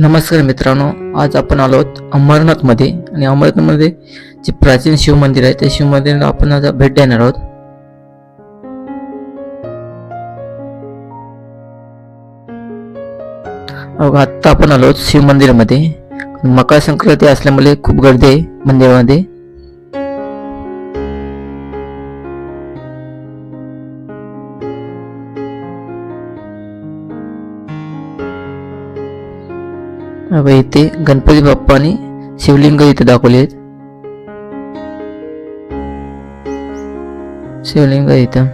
नमस्कार मित्रांनो आज आपण आलो आहोत अमरनाथमध्ये. आणि अमरनाथमध्ये जे प्राचीन शिव मंदिर आहे त्या शिवमंदिराला आपण आज भेट देणार आहोत. अहो, आत्ता आपण आलो आहोत शिव मंदिरामध्ये. मकर संक्रांती असल्यामुळे खूप गर्दी आहे मंदिरामध्ये. व इथे गणपती बाप्पा आणि शिवलिंग इथे दाखवले आहेत. शिवलिंग इथं.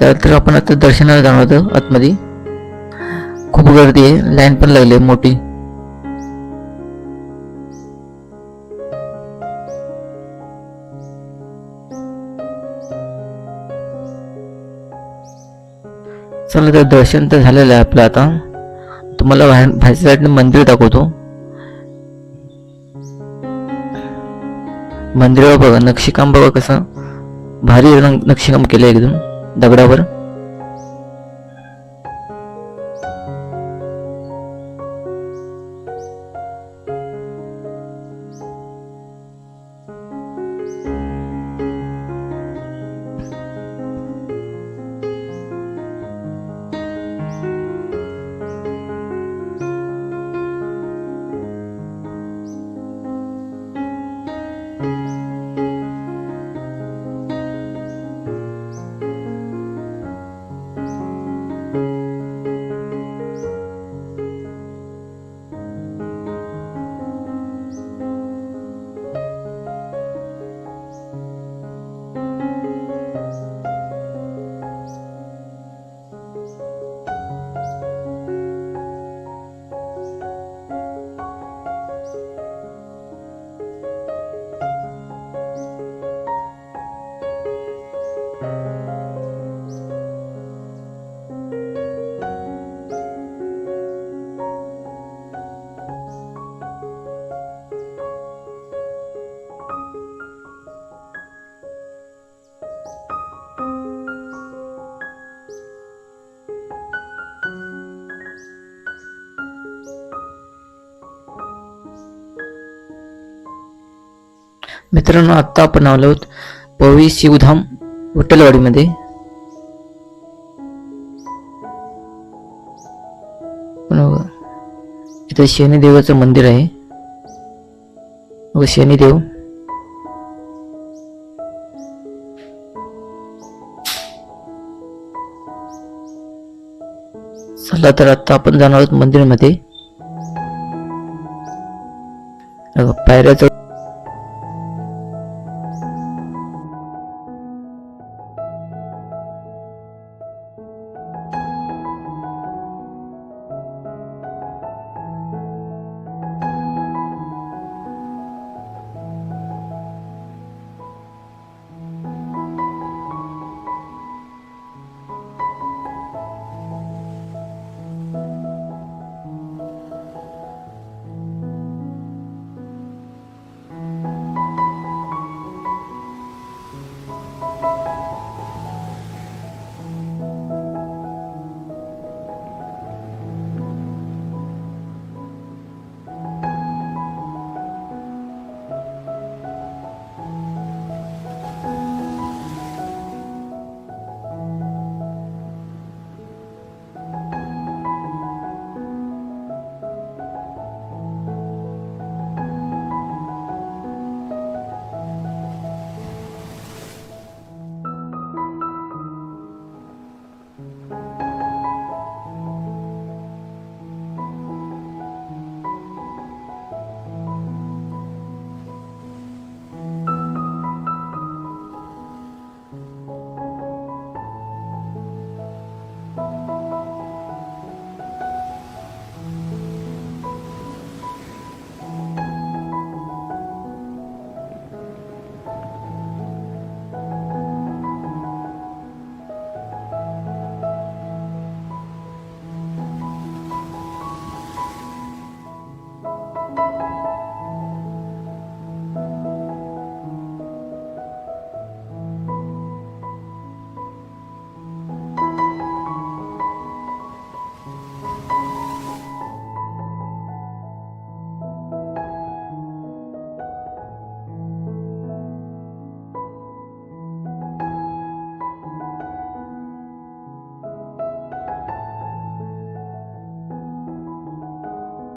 तर तर आपण आता दर्शनाला जाणार होतो आतमध्ये. खूप गर्दी आहे लाईन पण लागली आहे मोठी. चला तर दर्शन तर झालेलं आहे आपलं आता. तुम्हाला बाहेर बाहेरच्या साईडने मंदिर दाखवतो. मंदिरावर बघा नक्षीकाम बघा कसं भारी रंग नक्षीकाम केलं एकदम दगडावर. मित्रांनो आत्ता आपण आलो आहोत पवी शिवधाम विठ्ठलवाडीमध्ये. पण इथं शनिदेवाचं मंदिर आहे. व शनिदेव. चला तर आता आपण जाणार आहोत मंदिरमध्ये. पायऱ्याचं पायऱ्या